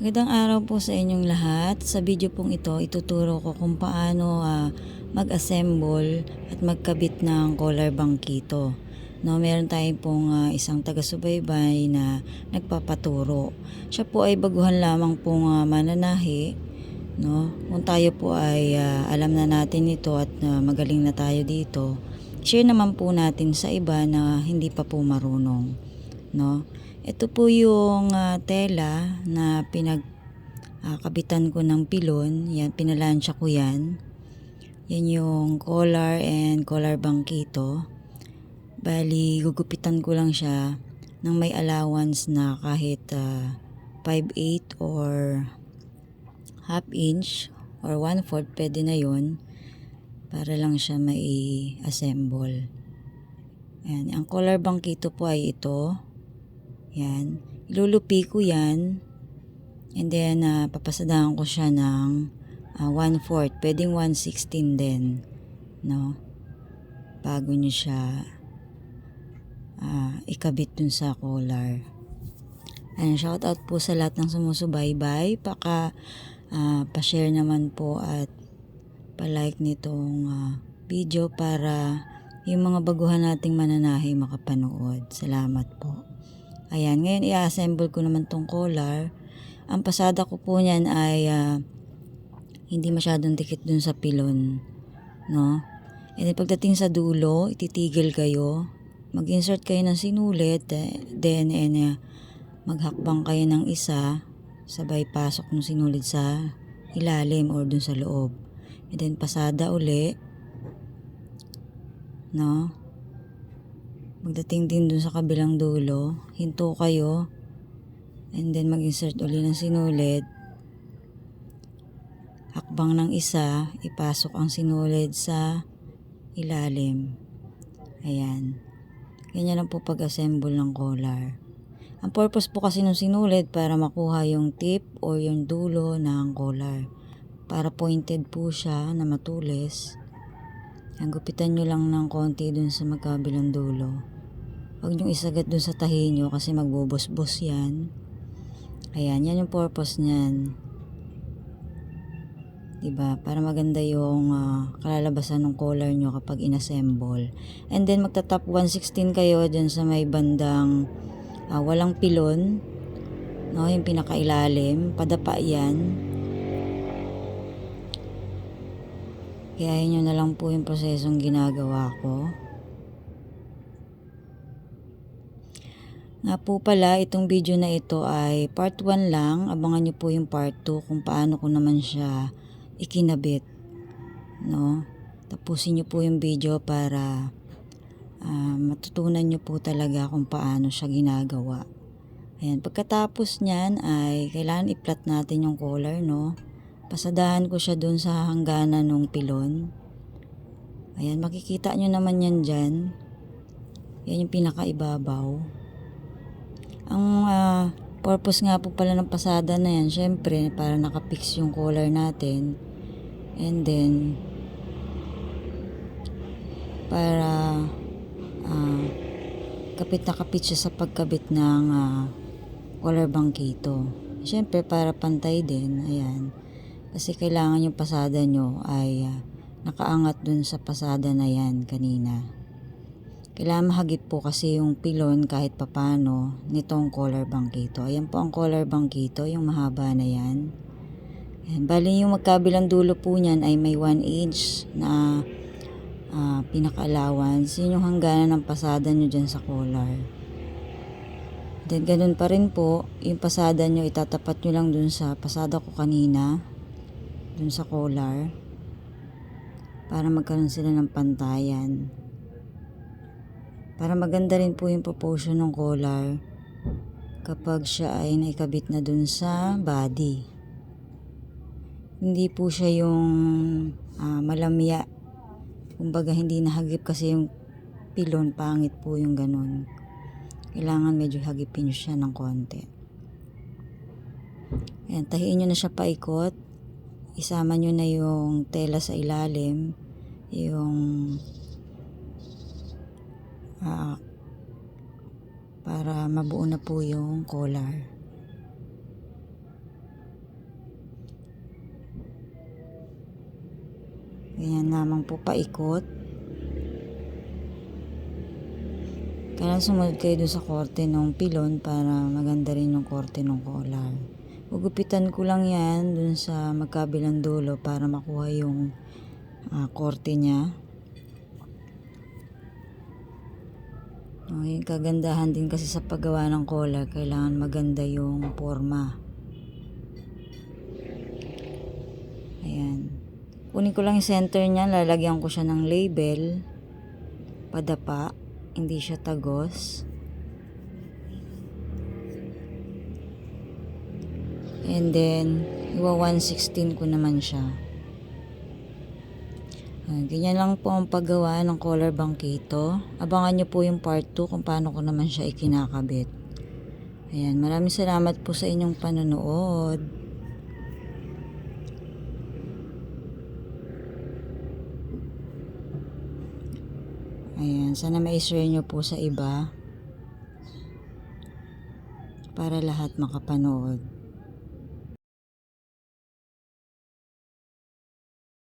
Magandang araw po sa inyong lahat. Sa video pong ito, ituturo ko kung paano ah, mag-assemble at magkabit ng collar bangkito. No, meron tayong pong ah, isang taga-subaybay na nagpapaturo. Siya po ay baguhan lamang pong ah, mananahi. No? Kung tayo po ay ah, alam na natin ito at ah, magaling na tayo dito, share naman po natin sa iba na hindi pa po marunong. No? Ito po yung ah, tela na pinag kabitan ko ng pilon. Yan, pinalansya ko yan. Yan yung collar and collar bangkito. Bali, gugupitan ko lang siya ng may allowance na kahit ah, 5/8 or half inch or 1/4 pwede na yon para lang siya mai-assemble. Yan. Ang collar bangkito po ay ito. Yan. Ilulupi ko yan. And then, ah, papasadahan ko siya ng ah, 1/4. Pwedeng 1/16 din. No? Bago nyo siya ah, ikabit dun sa collar. Ayan, shout out po sa lahat ng sumusubaybay. Paka, ah, pa-share naman po at pa-like nitong ah, video para yung mga baguhan nating mananahi makapanood. Salamat po. Ayan, ngayon i-assemble ko naman tong collar. Ang pasada ko po niyan ay ah, hindi masyadong dikit dun sa pilon. No? And then pagdating sa dulo, ititigil kayo. Mag-insert kayo ng sinulit. eh, Then, and, ah, maghakbang kayo ng isa. Sabay pasok ng sinulit sa ilalim or dun sa loob. And then pasada uli. No? Magdating din dun sa kabilang dulo, hinto kayo, and then mag-insert uli ng sinulid. Hakbang ng isa, ipasok ang sinulid sa ilalim. Ayan. Ganyan lang po pag-assemble ng collar. Ang purpose po kasi ng sinulid para makuha yung tip or yung dulo ng collar. Para pointed po siya na matulis. Ang gupitan nyo lang ng konti dun sa magkabilang dulo. Huwag nyo isagat dun sa tahi nyo kasi magbubos-bos yan. Ayan, yan yung purpose niyan. Diba? Para maganda yung ah, kalalabasan ng collar nyo kapag inassemble. And then magta-top 116 kayo dyan sa may bandang ah, walang pilon. No, yung pinakailalim. Padapa yan. Kaya nyo na lang po yung prosesong ginagawa ko. Nga po pala, itong video na ito ay part 1 lang. Abangan nyo po yung part 2 kung paano ko naman siya ikinabit. No? Tapusin nyo po yung video para ah, matutunan nyo po talaga kung paano siya ginagawa. Ayan, pagkatapos niyan ay kailangan i-plot natin yung collar, no? Pasadahan ko siya dun sa hangganan ng pilon. Ayan, makikita nyo naman yan dyan. Yan yung pinakaibabaw. Ang ah, purpose nga po pala ng pasada na yan, syempre, para nakapix yung collar natin. And then, para ah, kapit na kapit siya sa pagkabit ng ah, collar bangkito. Syempre, para pantay din, ayan. Kasi kailangan yung pasada nyo ay ah, nakaangat dun sa pasada na yan kanina. Kailangan mahagip po kasi yung pilon kahit papano nitong collar bangkito. Ayan po ang collar bangkito, yung mahaba na yan. Ayan, bali yung magkabilang dulo po niyan ay may 1 inch na ah, pinaka-allowance. Yun yung hangganan ng pasada nyo dyan sa collar. Then ganun pa rin po, yung pasada nyo itatapat nyo lang dun sa pasada ko kanina, dun sa collar, para magkaroon sila ng pantayan. Para maganda rin po yung proportion ng collar kapag siya ay naikabit na dun sa body. Hindi po siya yung ah, malamya. Kumbaga hindi nahagip kasi yung pilon, pangit po yung ganun. Kailangan medyo hagipin siya ng konti. Ayan, tahiin nyo na siya paikot. Isama nyo na yung tela sa ilalim. Yung uh, para mabuo na po yung collar. Ganyan lamang po paikot. Kaya sumunod kayo doon sa korte ng pilon para maganda rin yung korte ng collar. Gugupitan ko lang yan doon sa magkabilang dulo para makuha yung uh, korte niya. Okay, kagandahan din kasi sa paggawa ng collar, kailangan maganda yung forma. Ayan. Kunin ko lang yung center niya, lalagyan ko siya ng label. Padapa, hindi siya tagos. And then, iwa 116 ko naman siya. Ah, ganyan lang po ang paggawa ng collar bangkito. Abangan nyo po yung part 2 kung paano ko naman siya ikinakabit. Ayan, maraming salamat po sa inyong panonood. Ayan, sana ma-share nyo po sa iba para lahat makapanood.